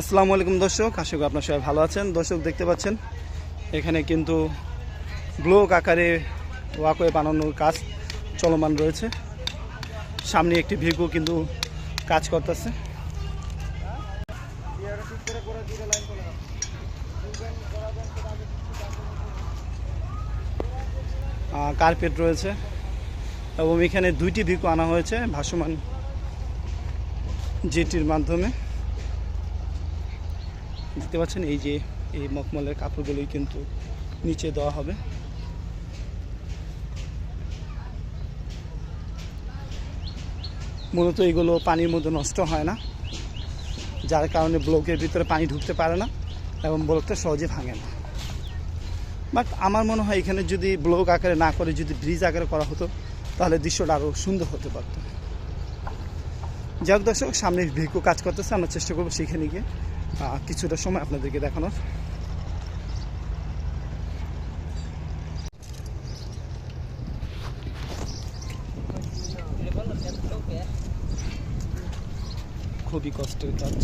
আসসালামু আলাইকুম দর্শক, আশা করি আপনার সবাই ভালো আছেন। দর্শক দেখতে পাচ্ছেন, এখানে কিন্তু ব্লক আকারে ওয়াকওয়ে বানানোর কাজ চলমান রয়েছে। সামনে একটি ভিগো কিন্তু কাজ করতেছে। কার্পেট রয়েছে এবং এখানে দুইটি ভিগো আনা হয়েছে ভাসমান জেটির মাধ্যমে। দেখতে পাচ্ছেন, এই যে এই মখমলের কাপড়গুলোই কিন্তু নিচে দেওয়া হবে। মূলত এগুলো পানির মধ্যে নষ্ট হয় না, যার কারণে ব্লকের ভিতরে পানি ঢুকতে পারে না এবং ব্লকটা সহজে ভাঙে না। বাট আমার মনে হয় এখানে যদি ব্লক আকারে না করে, যদি ব্রিজ আকারে করা হতো, তাহলে দৃশ্যটা আরও সুন্দর হতে পারত। যাই হোক দর্শক, সামনে ভিকো কাজ করতেছে, আমরা চেষ্টা করব সেখানে গিয়ে কিছুটা সময় আপনাদেরকে দেখানোর। খুবই কষ্টের কাজ।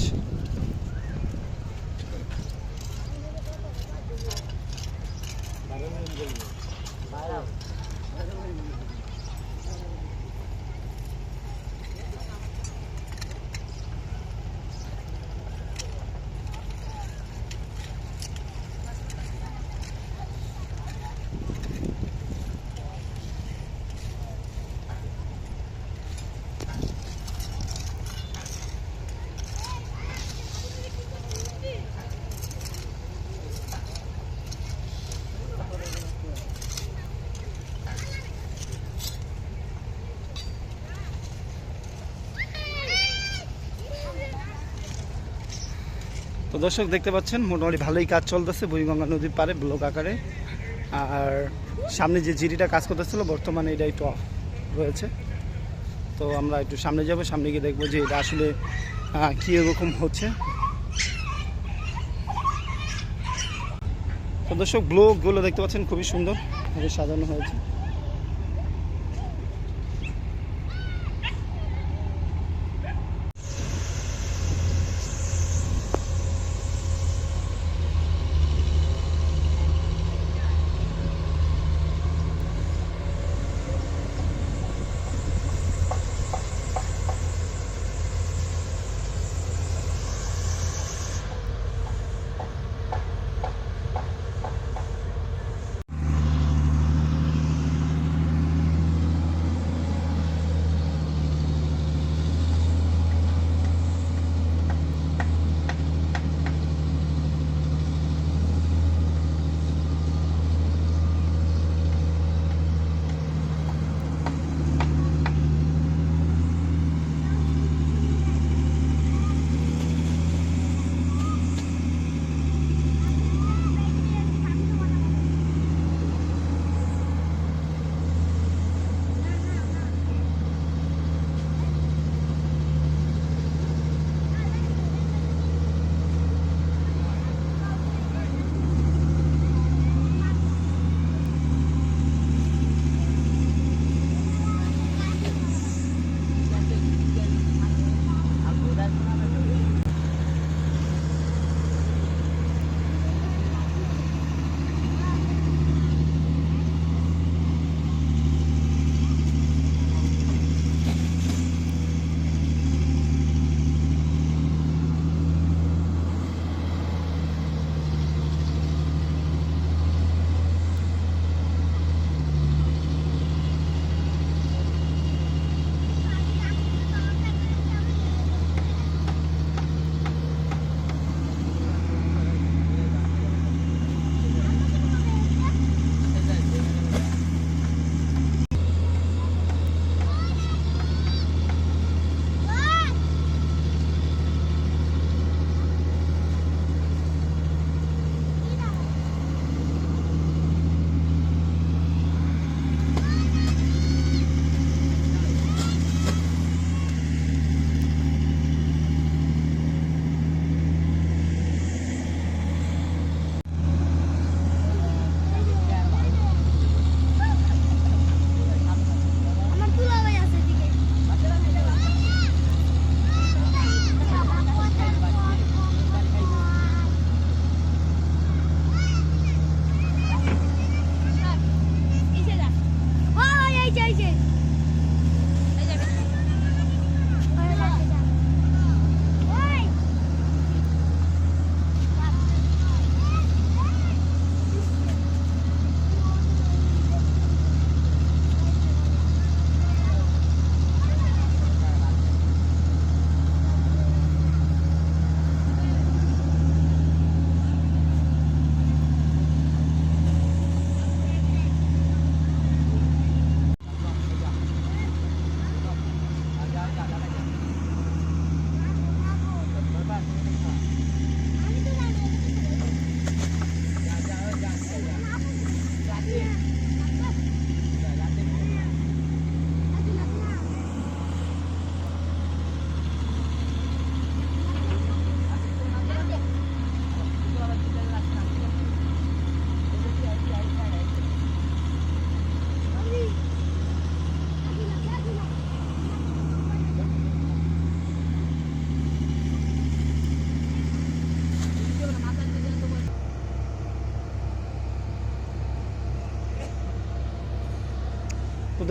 তো দর্শক দেখতে পাচ্ছেন, মোটামুটি ভালোই কাজ চলতেছে বুড়িগঙ্গা নদীর পারে ব্লক আকারে। আর সামনে যে জিরিটা কাজ করতেছিল, বর্তমানে এটা একটু off রয়েছে। তো আমরা একটু সামনে যাব, সামনে গিয়ে দেখব যে এটা আসলে কী এরকম হচ্ছে। তো দর্শক, ব্লকগুলো দেখতে পাচ্ছেন, খুবই সুন্দর সাজানো হয়েছে।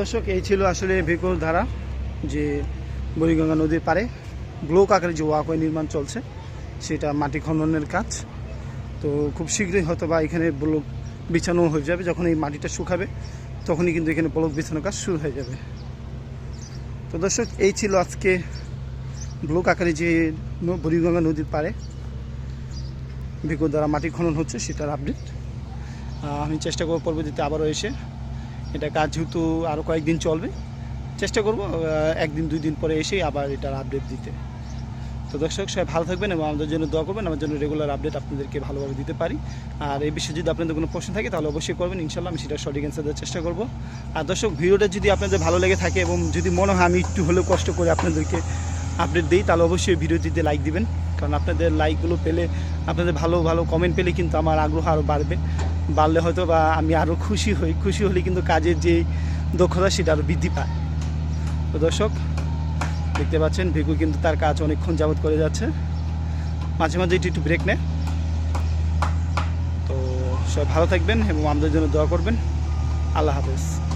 দর্শক, এই ছিল আসলে ভিকুল ধারা যে বুড়িগঙ্গা নদীর পারে ব্লক আকারে যে ওয়াকওয়ে নির্মাণ চলছে, সেটা মাটি খননের কাজ। তো খুব শীঘ্রই হয়তো বা এখানে ব্লক বিছানো হয়ে যাবে, যখন এই মাটিটা শুকাবে, তখনই কিন্তু এখানে ব্লক বিছানোর কাজ শুরু হয়ে যাবে। তো দর্শক, এই ছিল আজকে ব্লক আকারে যে বুড়িগঙ্গা নদীর পারে ভিকুর দ্বারা মাটি খনন হচ্ছে, সেটার আপডেট আমি চেষ্টা করব পরবর্তীতে আবারও এসে এটা কাজ যেহেতু আরও কয়েকদিন চলবে, চেষ্টা করব একদিন, দুই দিন পরে এসেই আবার এটার আপডেট দিতে। তো দর্শক, সবাই ভালো থাকবেন এবং আমাদের জন্য দোয়া করবেন, আমার জন্য রেগুলার আপডেট আপনাদেরকে ভালোভাবে দিতে পারি। আর এই বিষয়ে যদি আপনাদের কোনো প্রশ্ন থাকে, তাহলে অবশ্যই করবেন ইনশাল্লাহ আমি সেটা সঠিক অ্যান্সার দেওয়ার চেষ্টা করব। আর দর্শক, ভিডিওটা যদি আপনাদের ভালো লেগে থাকে এবং যদি মনে হয় আমি একটু হলেও কষ্ট করে আপনাদেরকে আপডেট দিই, তাহলে অবশ্যই ভিডিওটিতে লাইক দিবেন। কারণ আপনাদের লাইকগুলো পেলে, আপনাদের ভালো ভালো কমেন্ট পেলে কিন্তু আমার আগ্রহ আরও বাড়বে। বাড়লে হয়তো বা আমি আরও খুশি হই। খুশি হলে কিন্তু কাজের যে দক্ষতা সেটা আরও বৃদ্ধি পায়। তো দর্শক, দেখতে পাচ্ছেন ভিগু কিন্তু তার কাজ অনেকক্ষণ যাবৎ করে যাচ্ছে। মাঝে মাঝে এটি একটু ব্রেক নেয়। তো সবাই ভালো থাকবেন এবং আমাদের জন্য দোয়া করবেন। আল্লাহ হাফেজ।